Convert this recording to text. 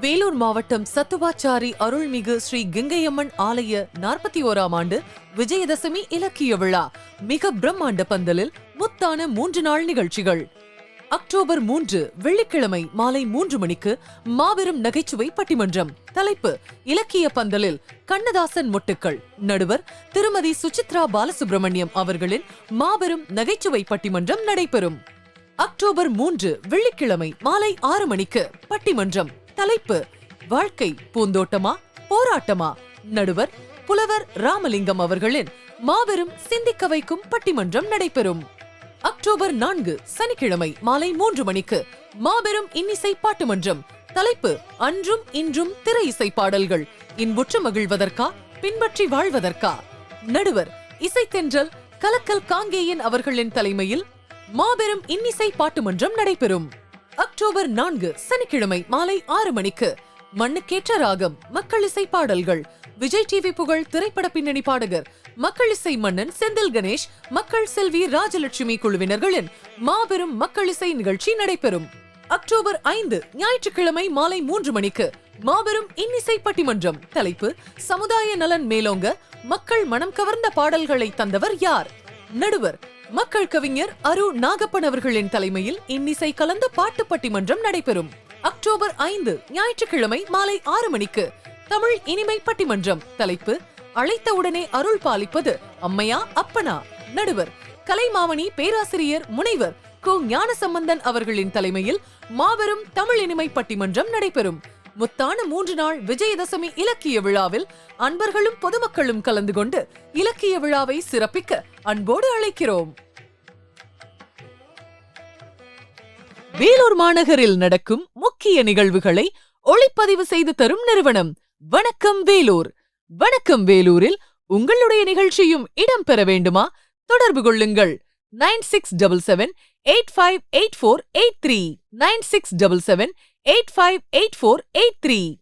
வேலூர் மாவட்டம் சத்துவாச்சாரி அருள்மிகு ஸ்ரீ கங்கையம்மன் ஆலய நாற்பத்தி ஓராம் ஆண்டு விஜயதசமி இலக்கிய விழா. மிக பிரம்மாண்ட பந்தலில் முத்தான மூன்று நாள் நிகழ்ச்சிகள். அக்டோபர் மூன்று வெள்ளிக்கிழமை மாலை மூன்று மணிக்கு மாபெரும் நகைச்சுவை பட்டிமன்றம். தலைப்பு இலக்கிய பந்தலில் கண்ணதாசன் மொட்டுக்கள். நடுவர் திருமதி சுசித்ரா பாலசுப்ரமணியம் அவர்களின் மாபெரும் நகைச்சுவை பட்டிமன்றம் நடைபெறும். அக்டோபர் மூன்று வெள்ளிக்கிழமை மாலை ஆறு மணிக்கு பட்டிமன்றம். தலைப்பு வாழ்க்கை பூந்தோட்டமா போராட்டமா? நடுவர் புலவர் ராமலிங்கம் அவர்களின் மாபெரும் சிந்திக்க வைக்கும் பட்டிமன்றம் நடைபெறும். அக்டோபர் நான்கு சனிக்கிழமை மாலை மூன்று மணிக்கு மாபெரும் இன்னிசை பாட்டு மன்றம் தலைப்பு அன்றும் இன்றும் திரை இசை பாடல்கள் இன்புற்று மகிழ்வதற்கா பின்பற்றி வாழ்வதற்கா? நடுவர் இசைத்தென்றல் கலக்கல் காங்கேயன் அவர்களின் தலைமையில் மாபெரும் இன்னிசை பாட்டு மன்றம் நடைபெறும். அக்டோபர் நான்கு சனிக்கிழமை மாலை ஆறு மணிக்கு. மண்ணுக்கேற்ற ராகம் மக்கள் இசை பாடல்கள். விஜய் டிவி புகழ் திரைப்பட பின்னணி பாடகர் மக்கள் இசை மன்னன் செந்தில் கணேஷ் மக்கள் செல்வி ராஜலட்சுமி குழுவினர்களின் மாபெரும் மக்கள் இசை நிகழ்ச்சி நடைபெறும். அக்டோபர் ஐந்து ஞாயிற்றுக்கிழமை மாலை மூன்று மணிக்கு மாபெரும் இன்னிசை பட்டிமன்றம். தலைப்பு சமுதாய நலன் மேலோங்க மக்கள் மனம் கவர்ந்த பாடல்களை தந்தவர் யார்? நடுவர் மக்கள் கவிஞர் அரு நாகப்பன் அவர்களின் தலைமையில் இன்னிசை கலந்த பாட்டு பட்டிமன்றம் நடைபெறும். அக்டோபர் ஐந்து ஞாயிற்றுக்கிழமை மாலை ஆறு மணிக்கு தமிழ் இனிமை பட்டிமன்றம். தலைப்பு அழைத்தவுடனே அருள் பாலிப்பது அம்மையா அப்பனா. நடுவர் கலைமாமணி பேராசிரியர் முனைவர் கு. ஞானசம்பந்தன் அவர்களின் தலைமையில் மாபெரும் தமிழ் இனிமை பட்டிமன்றம் நடைபெறும். முத்தான மூன்று நாள் விஜயதசமி இலக்கிய விழாவில் அன்பர்களும் பொதுமக்களும் கலந்து கொண்டு இலக்கிய விழாவை சிறப்பிக்க அன்போடு அழைக்கிறோம். வேலூர் மாநகரில் நடக்கும் முக்கிய நிகழ்வுகளை ஒளிப்பதிவு செய்து தரும் நிறுவனம் வணக்கம் வேலூர். வணக்கம் வேலூரில் உங்களுடைய நிகழ்ச்சியும் இடம்பெற வேண்டுமா? தொடர்பு கொள்ளுங்கள். Nine six double seven eight five eight four eight three. Nine six double seven 858483.